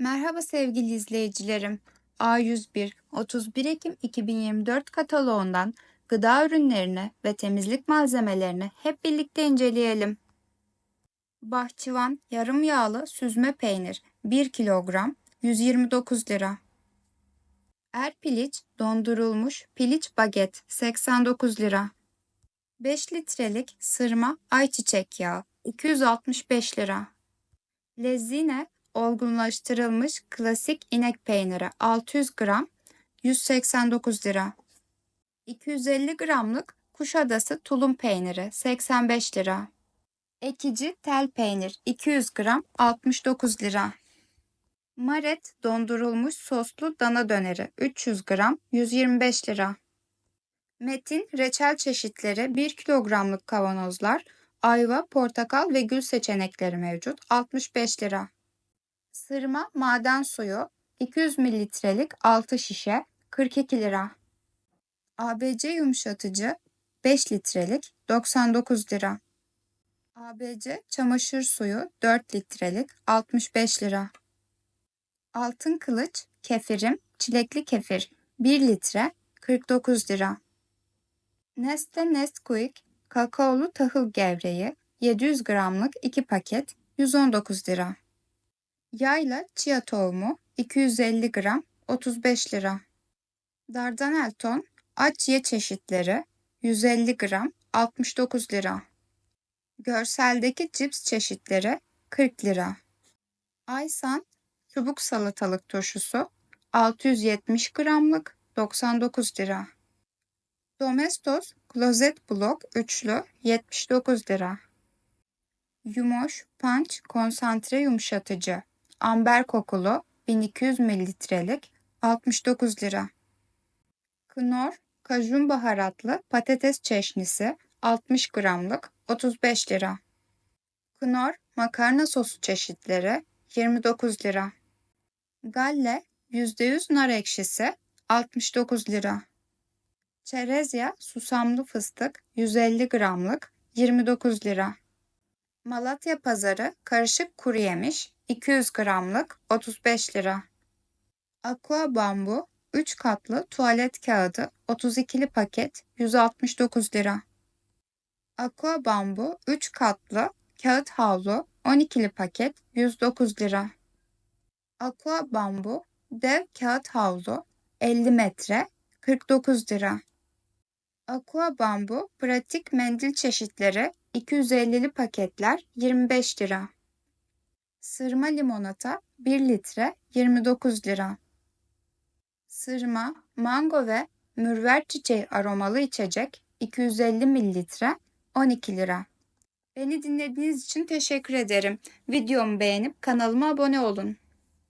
Merhaba sevgili izleyicilerim. A101 31 Ekim 2024 kataloğundan gıda ürünlerini ve temizlik malzemelerini hep birlikte inceleyelim. Bahçıvan yarım yağlı süzme peynir 1 kilogram 129 lira. Erpiliç dondurulmuş piliç baget 89 lira. 5 litrelik sırma ayçiçek yağı 265 lira. Lezzine olgunlaştırılmış klasik inek peyniri 600 gram 189 lira. 250 gramlık Kuşadası tulum peyniri 85 lira. Ekici tel peynir 200 gram 69 lira. Maret dondurulmuş soslu dana döneri 300 gram 125 lira. Metin reçel çeşitleri 1 kilogramlık kavanozlar, ayva, portakal ve gül seçenekleri mevcut 65 lira. Sırma maden suyu 200 mililitrelik 6 şişe 42 lira. ABC yumuşatıcı 5 litrelik 99 lira. ABC çamaşır suyu 4 litrelik 65 lira. Altın kılıç kefirim çilekli kefir 1 litre 49 lira. Nestle Nesquik kakaolu tahıl gevreği 700 gramlık 2 paket 119 lira. Yayla chia tohumu 250 gram 35 lira. Dardanel ton aç ye çeşitleri 150 gram 69 lira. Görseldeki cips çeşitleri 40 lira. Aysan çubuk salatalık turşusu 670 gramlık 99 lira. Domestos klozet blok üçlü 79 lira. Yumoş Punch konsantre yumuşatıcı amber kokulu 1200 mililitrelik 69 lira. Knorr kajun baharatlı patates çeşnisi 60 gramlık 35 lira. Knorr makarna sosu çeşitleri 29 lira. Galle %100 nar ekşisi 69 lira. Çerezya susamlı fıstık 150 gramlık 29 lira. Malatya pazarı karışık kuru yemiş 200 gramlık 35 lira. Aqua bambu 3 katlı tuvalet kağıdı 32'li paket 169 lira. Aqua bambu 3 katlı kağıt havlu 12'li paket 109 lira. Aqua bambu dev kağıt havlu 50 metre 49 lira. Aqua bambu pratik mendil çeşitleri 250'li paketler 25 lira. Sırma limonata 1 litre 29 lira. Sırma, mango ve mürver çiçeği aromalı içecek 250 mililitre 12 lira. Beni dinlediğiniz için teşekkür ederim. Videomu beğenip kanalıma abone olun.